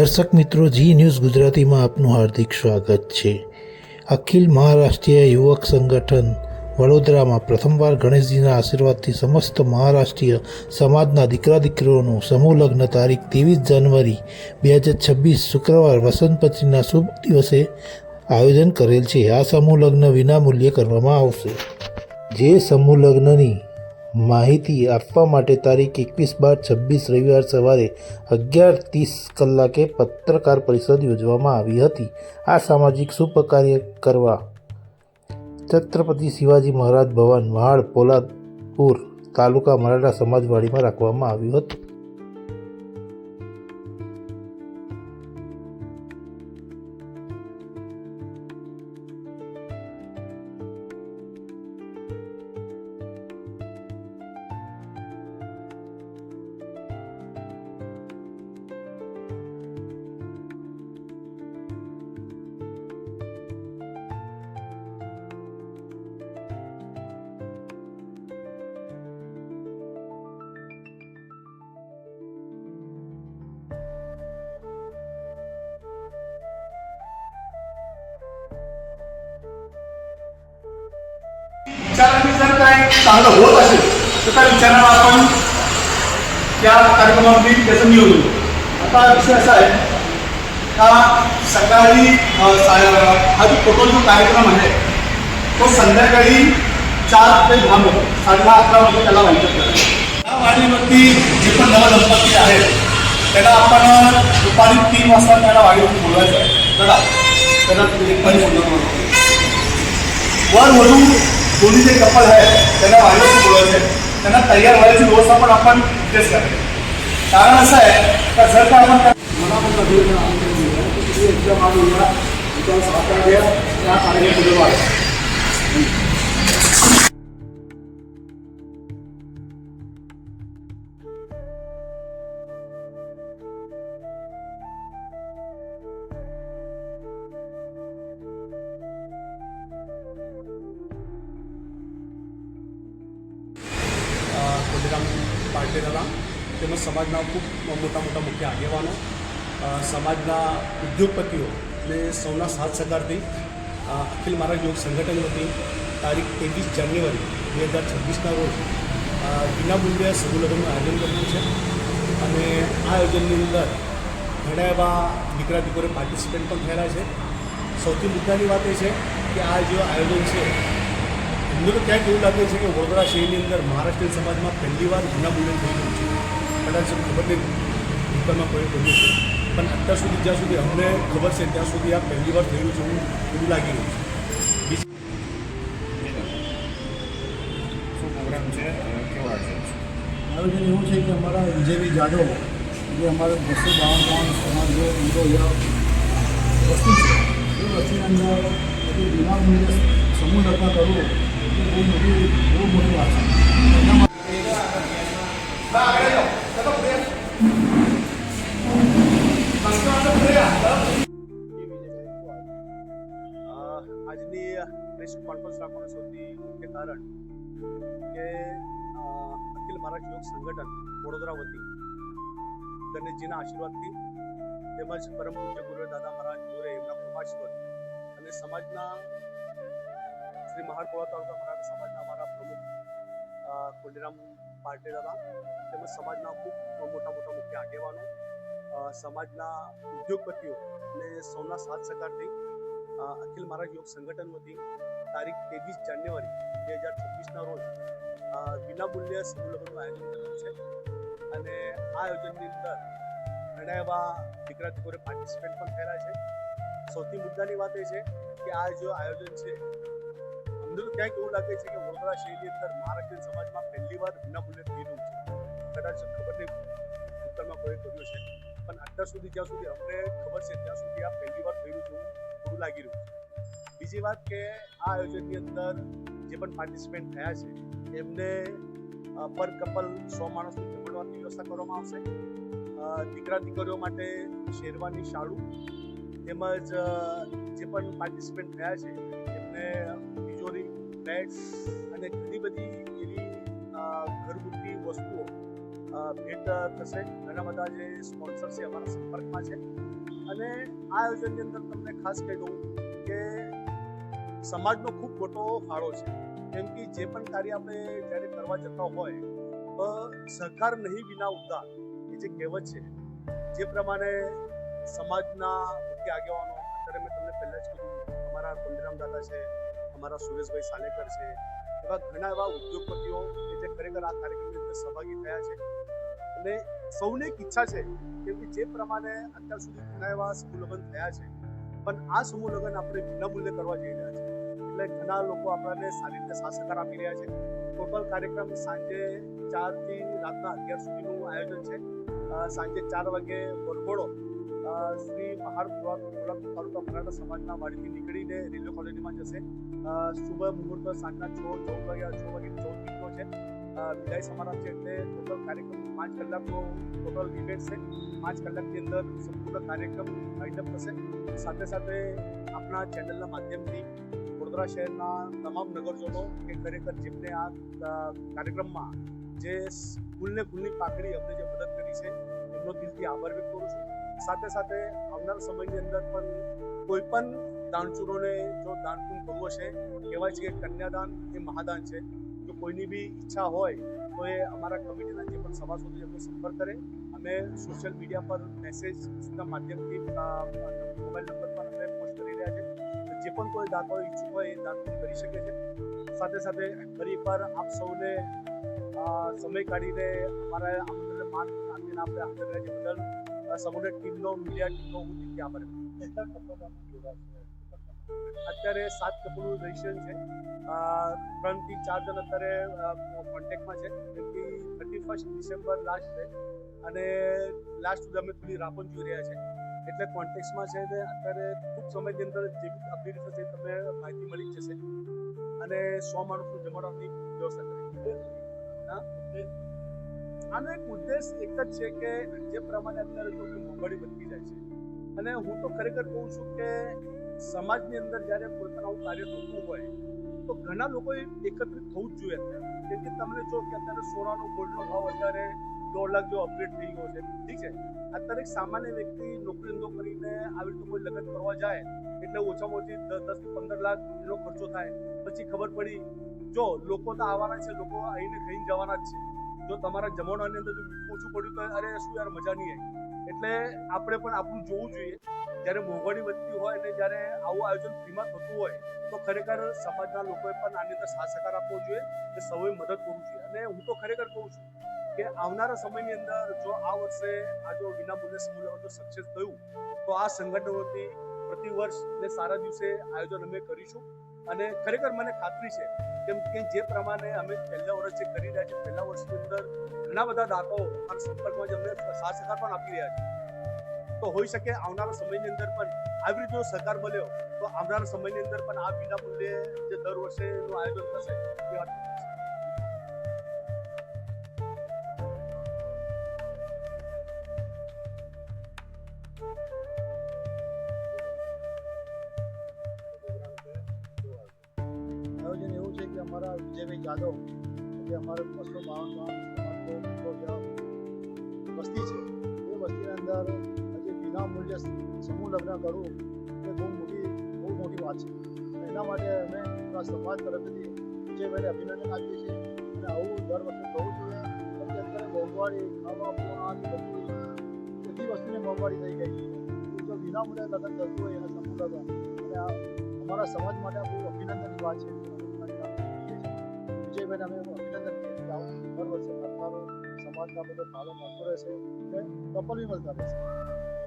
દર્શક મિત્રો, જી ન્યૂઝ ગુજરાતીમાં આપનું હાર્દિક સ્વાગત છે. અખિલ મહારાષ્ટ્રીય યુવક સંગઠન વડોદરામાં પ્રથમવાર ગણેશજીના આશીર્વાદથી સમસ્ત મહારાષ્ટ્રીય સમાજના દીકરા દીકરીઓનું સમૂહ લગ્ન તારીખ ત્રેવીસ જાન્યુઆરી બે હજાર છવ્વીસ શુક્રવાર વસંત પંચમીના શુભ દિવસે આયોજન કરેલ છે. આ સમૂહ લગ્ન વિનામૂલ્યે કરવામાં આવશે. જે સમૂહ લગ્નની માહિતી આપવા માટે તારીખ એકવીસ બાર છવ્વીસ રવિવાર સવારે અગિયાર ત્રીસ કલાકે પત્રકાર પરિષદ યોજવામાં આવી હતી. આ સામાજિક શુભકાર્ય કરવા છત્રપતિ શિવાજી મહારાજ ભવન, વહાડ, પોલાદપુર તાલુકા મરાઠા સમાજવાડીમાં રાખવામાં આવ્યું હતું. चांगलं होत असेल तर त्या विचारांना आपण त्या कार्यक्रमामध्ये त्याचं नियोजन आता विषय असा आहे का सकाळी सा- हा जो फोटो जो कार्यक्रम आहे तो संध्याकाळी चार ते दहा होतो साडे दहा अकरा वाजता त्याला व्हायचं वाढीवरती जे पण नवदंपती आहेत त्याला आपण दुपारी तीन वाजता त्याला वाडीवरती बोलवायचं आहे. त्याला त्याला दुपारी बोलवतो. वर वरून दोन्ही जे कपल आहे त्यांना वाढवून बोलायचं आहे त्यांना तयार व्हायची व्यवस्था पण आपण तेच करायचं कारण असं आहे का जर का आपण त्या- मला पण कधी एकदम आणूया विचार सहकार्य या कार्यक्रम પાટીદારા તેમજ સમાજના ખૂબ મોટા મોટા મુખ્ય આગેવાનો સમાજના ઉદ્યોગપતિઓ અને સૌના સાથ સહકારથી અખિલ મહારાજ યોગ સંગઠન વતી તારીખ ત્રેવીસ જાન્યુઆરી બે હજાર છવ્વીસના રોજ વિનામૂલ્યે સમૂહ આયોજન કર્યું છે. અને આ આયોજનની અંદર ઘણા એવા દીકરા દીકરીઓ પાર્ટિસિપેટ પણ થયેલા છે. સૌથી મુદ્દાની વાત એ છે કે આ જે આયોજન છે અમને તો ક્યાંક એવું લાગે છે કે વડોદરા શહેરની અંદર મહારાષ્ટ્રીયન સમાજમાં પહેલી વાર વિનામૂલ્ય થઈ ગયું છે. કદાચ ખબર નહીં દુકાનમાં કોઈ કર્યું છે. પણ અત્યાર સુધી જ્યાં સુધી અમને ખબર છે ત્યાં સુધી આ પહેલી વાર થઈ રહ્યું છે એવું એવું લાગી રહ્યું છે. શું પ્રોગ્રામ છે? આયોજન છે? આયોજન એવું છે કે અમારા વિજયભાઈ જાડો જે અમારે બસો બાવન બાવન સમાજો મોટો વસ્તુ છે. એ વસ્તુની અંદર બધું વિનામૂલ્યે સમૂહ લગ્ન કરવું બહુ મોટી બહુ મોટી વાત છે આજની પ્રેસ કોન્ફરન્સ રાખવાનું સૌથી મુખ્ય કારણ કે અખિલ મહારાષ્ટ્ર યોગ સંગઠન વડોદરા વતી ગણેશજીના આશીર્વાદથી તેમજ પરમ પૂજ્ય ગુરુ દાદા મહારાજ મોરે એમના કૃપાશીર્વાદ અને સમાજના શ્રી મહારપુરા તાલુકા મરાઠા સમાજના અમારા પ્રમુખ અ, પાટીલ હતા તેમજ સમાજના ખૂબ મોટા મોટા મુખ્ય આગેવાનો સમાજના ઉદ્યોગપતિઓ અને સૌના સાથ સહકારથી અખિલ મહારાજ યોગ સંગઠન વતી તારીખ ત્રેવીસ જાન્યુઆરી બે હજાર છવ્વીસના રોજ વિનામૂલ્ય સમૂહ આયોજન કર્યું છે. અને આ આયોજનની અંદર ઘણા એવા દીકરા દીકરીઓ પાર્ટિસિપેટ પણ થયેલા છે. સૌથી મુદ્દાની વાત એ છે કે આ જો આયોજન છે તો ક્યાંક એવું લાગે છે કે વડોદરા શહેરની અંદર મહારાષ્ટ્રીયન સમાજમાં પહેલી વાર વિનામૂલ્ય થઈ રહ્યું છે. કદાચ ખબર નહીં ઉત્તરમાં કોઈ કર્યું છે. પણ અત્યાર સુધી, જ્યાં સુધી અમને ખબર છે, ત્યાં સુધી આ પહેલી વાર થઈ રહ્યું છે થોડું લાગી રહ્યું છે. બીજી વાત કે આ આયોજનની અંદર જે પણ પાર્ટિસિપેન્ટ થયા છે, એમને પર કપલ સો માણસનું જમણવાની વ્યવસ્થા કરવામાં આવશે. દીકરા દીકરીઓ માટે શેરવાની શાળું, તેમજ જે પણ પાર્ટિસિપેન્ટ થયા છે, એમને બેડ અને ઘણી બધી એવી અ, વસ્તુઓ ભેટ થશે ઘણા બધા જે સ્પોન્સર છે અમારા સંપર્કમાં છે. અને આ આયોજનની અંદર તમને ખાસ કહી દઉં કે સમાજનો ખૂબ મોટો ફાળો છે. કેમ કે જે પણ કાર્ય આપણે જ્યારે કરવા જતા હોય તો સહકાર નહીં વિના ઉદ્ધાર એ જે કહેવત છે જે પ્રમાણે સમાજના મુખ્ય આગેવાનો અત્યારે મેં તમને પહેલાં જ કીધું અમારા કુંદરામ દાદા છે અમારા સુરેશભાઈ સાલેકર છે. એવા ઘણા એવા ઉદ્યોગપતિઓ કે જે ખરેખર આ કાર્યક્રમની અંદર સહભાગી થયા છે. અને સૌની એક ઈચ્છા છે કેમ કે જે પ્રમાણે અત્યાર સુધી ઘણા એવા સમૂહ લગ્ન થયા છે. પણ આ સમૂહ લગ્ન આપણે વિનામૂલ્યે કરવા જઈ રહ્યા છે એટલે ઘણા લોકો આપણને સારી રીતે સાથ આપી રહ્યા છે. ટોટલ કાર્યક્રમ સાંજે ચારથી રાતના અગિયાર સુધીનું આયોજન છે. સાંજે ચાર વાગે વરઘોડો શ્રી મહાર તાલુકા મરાઠા સમાજના વાડીથી નીકળીને રેલવે કોલોનીમાં જશે. શુભ મુહૂર્ત, સાંજના છ છ વાગ્યા, છ વાગે ચૌદ મિનિટનો છે. વિદાય સમારંભ છે એટલે ટોટલ કાર્યક્રમ પાંચ કલાકનો ટોટલ ઇવેન્ટ છે. પાંચ કલાકની અંદર સંપૂર્ણ કાર્યક્રમ વાઇન્ડઅપ થશે. સાથે સાથે આપણા ચેનલના માધ્યમથી વડોદરા શહેરના તમામ નગરજનો કે ખરેખર જેમને આ કાર્યક્રમમાં જે ફૂલને ફૂલની પાકડી અમને જે મદદ કરી છે, એમનો દિલથી આભાર વ્યક્ત કરું છું. સાથે સાથે આવનાર સમયની અંદર પણ કોઈ પણ દાનચૂરોને જો દાન કરવો છે કહેવાય છે કે કન્યાદાન એ મહાદાન છે. જો કોઈની બી ઈચ્છા હોય, તો એ અમારા કમિટીના જે પણ સભાસદો એમનો સંપર્ક કરે. અમે સોશિયલ મીડિયા પર મેસેજના માધ્યમથી મોબાઈલ નંબર પર અમે પોસ્ટ કરી રહ્યા છે. જે પણ કોઈ દાતાઓ ઈચ્છુક હોય એ દાન પુણ્ય કરી શકે છે. સાથે સાથે ફરી એકવાર આપ સૌને સમય કાઢીને અમારા આમંત્રણને માન આપીને આપણે હાજર રહ્યા છે બદલ સમગ્ર ટીમનો મીડિયા ટીમનો હું દિલથી આભાર. અત્યારે સાત કપલનું રજિસ્ટ્રેશન છે. ત્રણથી ચાર જણ અત્યારે કોન્ટેક્ટમાં છે. કે થર્ટી ફર્સ્ટ ડિસેમ્બર લાસ્ટ છે. અને લાસ્ટ સુધી થોડી રાપણ જોઈ રહ્યા છે. એટલે કોન્ટેક્ટમાં છે ને અત્યારે ખૂબ સમયની અંદર જે બી થશે તમને માહિતી મળી જશે. અને સો માણસનું જમાડવાની વ્યવસ્થા કરી આનો એક ઉદ્દેશ એક જ છે કે જે પ્રમાણે અત્યારે મોંઘવારી વધતી જાય છે. અને હું તો ખરેખર કહું છું કે સમાજની અંદર જ્યારે કોઈ પણ આવું કાર્ય થતું હોય, તો ઘણા લોકોએ એકત્રિત થવું જ જોઈએ તેથી તમને જો કે અત્યારે સોનાનો ગોલ્ડનો ભાવ અત્યારે દોઢ લાખ જેવો અપગ્રેડ થઈ ગયો છે. ઠીક છે? અત્યારે સામાન્ય વ્યક્તિ નોકરી ધંધો કરીને આવી રીતે કોઈ લગ્ન કરવા જાય, એટલે ઓછામાં ઓછી દસથી પંદર લાખ એનો ખર્ચો થાય. પછી ખબર પડી, જો લોકો તો આવવાના છે, લોકો આવીને ખાઈને જવાના જ છે. જો તમારા જમણવાની અંદર જો ઓછું પડ્યું તો, અરે શું યાર, મજા નહીં આવી. એટલે આપણે પણ આપણું જોવું જોઈએ. જ્યારે મોંઘવારી વધતી હોય અને જ્યારે આવું આયોજન ફ્રીમાં થતું હોય, તો ખરેખર સમાજના લોકોએ પણ આની અંદર સાથ સહકાર આપવો જોઈએ અને સૌએ મદદ કરવું જોઈએ. અને હું તો ખરેખર કહું છું કે આવનારા સમયની અંદર જો આ વર્ષે આ જો વિનામૂલ્યે સમૂહ સક્સેસ થયું, તો આ સંગઠનોથી પ્રતિ વર્ષ ને સારા દિવસે આયોજન અમે કરીશું. અને ખરેખર મને ખાતરી છે કેમ કે જે પ્રમાણે અમે પહેલા વર્ષ જે કરી રહ્યા છીએ, પહેલા વર્ષની અંદર ઘણા બધા દાતાઓ અમારા સંપર્કમાં જે અમને સાથ સહકાર પણ આપી રહ્યા છે. તો હોઈ શકે આવનારા સમયની અંદર પણ આવી રીતનો સહકાર મળ્યો, તો આવનારા સમયની અંદર પણ આ વિના મૂલ્યે જે દર વર્ષેનું આયોજન થશે, એ વાત વિજયભાઈ જાદવ જે અમારે બસો બાવન વસ્તી છે. એ વસ્તીની અંદર હજી વિના મૂલ્ય સમૂહ લગ્ન કરવું એ બહુ મોટી બહુ મોટી વાત છે. એના માટે અમે આપણા સમાજ તરફથી વિજયભાઈને અભિનંદન આપીએ છીએ અને આવું દર વખતે થવું જોઈએ કેમ કે અત્યારે મોંઘવારી, ખાવા પીવા બધી બધી વસ્તુની મોંઘવારી થઈ ગઈ જો વિના મૂલ્યે લગ્ન થતું હોય એને સમૂહ લગ્ન. અને અમારા સમાજ માટે બહુ અભિનંદનની વાત છે. વિજયભાઈને અમે અભિનંદન કરીએ કે આવું દર વર્ષે કરનારો સમાજના બધો ફાળો મળતો રહેશે અને કપલ બી મળતા રહેશે